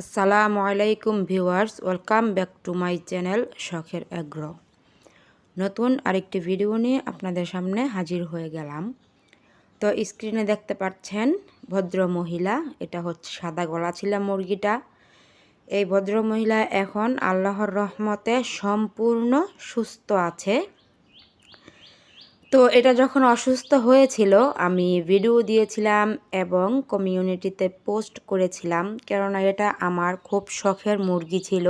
আসসালামু আলাইকুম viewers, welcome back to my channel শখের আগ্রহ নতুন আরেকটি ভিডিও নিয়ে আপনাদের সামনে হাজির হয়ে গেলাম। তো স্ক্রিনে দেখতে পাচ্ছেন ভদ্র মহিলা, এটা হচ্ছে সাদা গলা ছিল মুরগিটা। এই ভদ্র মহিলা এখন আল্লাহর রহমতে সম্পূর্ণ সুস্থ আছে। তো এটা যখন অসুস্থ হয়েছিল, আমি ভিডিও দিয়েছিলাম এবং কমিউনিটিতে পোস্ট করেছিলাম। কেননা এটা আমার খুব শখের মুরগি ছিল।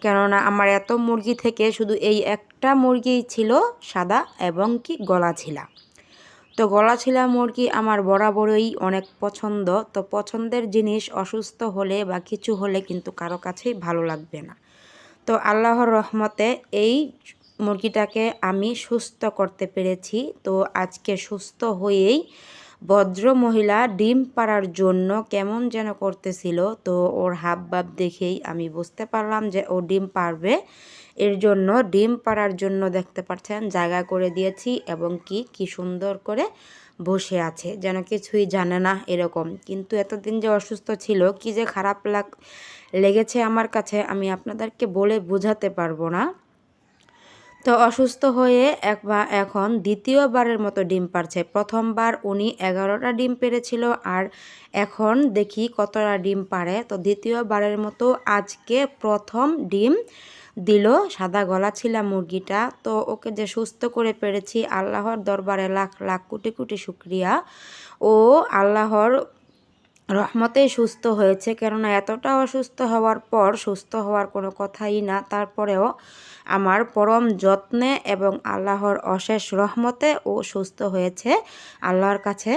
কেননা আমার এত মুরগি থেকে শুধু এই একটা মুরগি ছিল, সাদা এবং কি গলা ছিলা। তো গলা ছিলা মুরগি আমার বরাবরই অনেক পছন্দ। তো পছন্দের জিনিস অসুস্থ হলে বা কিছু হলে কিন্তু কারও কাছেই ভালো লাগবে না। তো আল্লাহর রহমতে এই মুরগিটাকে আমি সুস্থ করতে পেরেছি। তো আজকে সুস্থ হয়েই ভদ্র মহিলা ডিম পাড়ার জন্য কেমন যেন করতেছিল, তো ওর হাব ভাব দেখেই আমি বুঝতে পারলাম যে ও ডিম পারবে এর জন্য ডিম পাড়ার জন্য দেখতে পাচ্ছেন, জায়গা করে দিয়েছি এবং কি কি সুন্দর করে বসে আছে, যেন কিছুই জানে না এরকম। কিন্তু এতদিন যে অসুস্থ ছিল, কি যে খারাপ লাগ, লেগেছে আমার কাছে আমি আপনাদেরকে বলে বোঝাতে পারব না। তো অসুস্থ হয়ে একবার এখন দ্বিতীয়বারের মতো ডিম পারছে। প্রথমবার উনি এগারোটা ডিম পেরেছিল আর এখন দেখি কতটা ডিম পারে। তো দ্বিতীয়বারের মতো আজকে প্রথম ডিম দিল সাদা গলা ছিল মুরগিটা। তো ওকে যে সুস্থ করে পেরেছি, আল্লাহর দরবারে লাখ লাখ কোটি কোটি শুক্রিয়া। ও আল্লাহর রহমতেই সুস্থ হয়েছে। কেননা এতটা অসুস্থ হওয়ার পর, সুস্থ হওয়ার কোনো কথাই না। তারপরেও আমার পরম যত্নে এবং আল্লাহর অশেষ রহমতে ও সুস্থ হয়েছে। আল্লাহর কাছে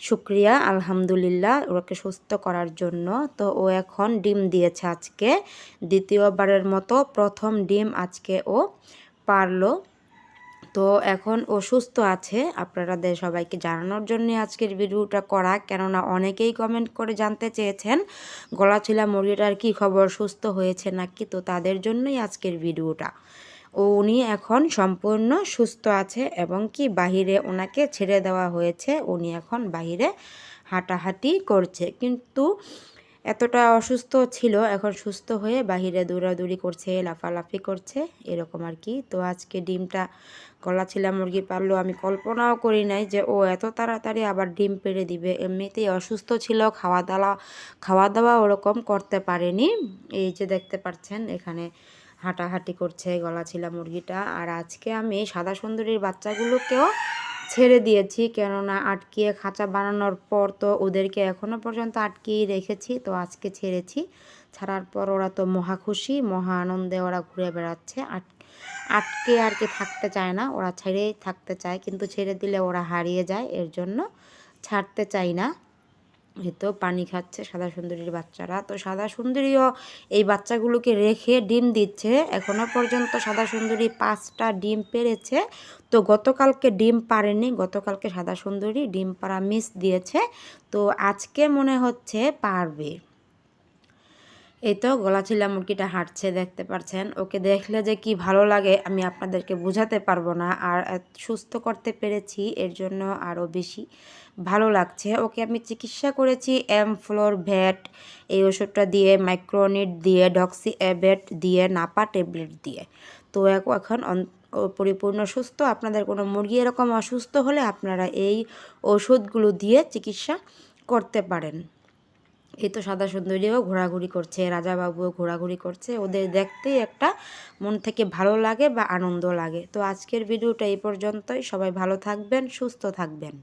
শুক্রিয়া, আলহামদুলিল্লাহ, ওকে সুস্থ করার জন্য। তো ও এখন ডিম দিয়েছে আজকে। দ্বিতীয়বারের মতো প্রথম ডিম আজকে ও পারল। তো এখন অসুস্থ আছে। আপনাদের সবাইকে জানানোর জন্য আজকের ভিডিওটা করা। কেননা অনেকেই কমেন্ট করে জানতে চেয়েছেন গলাছিলা মুরগিটার কি খবর, সুস্থ হয়েছে নাকি? তো তাদের জন্যই আজকের ভিডিওটা। ও উনি এখন সম্পূর্ণ সুস্থ আছে এবং কি বাহিরে ওনাকে ছেড়ে দেওয়া হয়েছে। উনি এখন বাহিরে হাঁটাহাঁটি করছে। কিন্তু এতটা অসুস্থ ছিল, এখন সুস্থ হয়ে বাহিরে দৌড়াদৌড়ি করছে, লাফালাফি করছে, এরকম আর কি। তো আজকে ডিমটা গলা ছিলা মুরগি পারল, আমি কল্পনাও করি নাই যে ও এত তাড়াতাড়ি আবার ডিম পেড়ে দিবে। এমনিতেই অসুস্থ ছিল খাওয়া দাওয়া খাওয়া দাওয়া ওরকম করতে পারেনি। এই যে দেখতে পাচ্ছেন, এখানে হাঁটাহাঁটি করছে গলা ছিলা মুরগিটা। আর আজকে আমি সাদা সুন্দরীর বাচ্চাগুলোকেও ছেড়ে দিয়েছি, কেননা আটকিয়ে খাঁচা বানানোর পর তো ওদেরকে এখনও পর্যন্ত আটকিয়েই রেখেছি, তো আজকে ছেড়েছি। ছাড়ার পর ওরা তো মহা খুশি, মহা আনন্দে ওরা ঘুরে বেড়াচ্ছে। আট, আটকে আর কি থাকতে চায় না, ওরা ছেড়েই থাকতে চায়, কিন্তু ছেড়ে দিলে ওরা হারিয়ে যায়, এর জন্য ছাড়তে চাই না। তো পানি খাচ্ছে সাদা সুন্দরীর বাচ্চারা। তো সাদা সুন্দরীও এই বাচ্চাগুলোকে রেখে ডিম দিচ্ছে। এখনও পর্যন্ত সাদা সুন্দরী পাঁচটা ডিম পেরেছে। তো গতকালকে ডিম পারেনি, গতকালকে সাদা সুন্দরী ডিম পাড়া মিস দিয়েছে। তো আজকে মনে হচ্ছে পারবে। এই তো গলাচিলা মুরগিটা হাঁটছে, দেখতে পারছেন। ওকে দেখলে যে কি ভালো লাগে, আমি আপনাদেরকে বোঝাতে পারব না। আর সুস্থ করতে পেরেছি, এর জন্য আরও বেশি ভালো লাগছে। ওকে আমি চিকিৎসা করেছি এম ফ্লোর ভ্যাট, এই ওষুধটা দিয়ে, মাইক্রোনিট দিয়ে, ডক্সি অ্যাবেট দিয়ে, নাপা ট্যাবলেট দিয়ে। তো এখন পরিপূর্ণ সুস্থ। আপনাদের কোনো মুরগি এরকম অসুস্থ হলে আপনারা এই ওষুধগুলো দিয়ে চিকিৎসা করতে পারেন। এই তো সাদা সুন্দরীও ঘোরাঘুরি করছে, রাজাবাবুও ঘোরাঘুরি করছে। ওদের দেখতেই একটা মন থেকে ভালো লাগে বা আনন্দ লাগে। তো আজকের ভিডিওটা এই পর্যন্তই। সবাই ভালো থাকবেন, সুস্থ থাকবেন।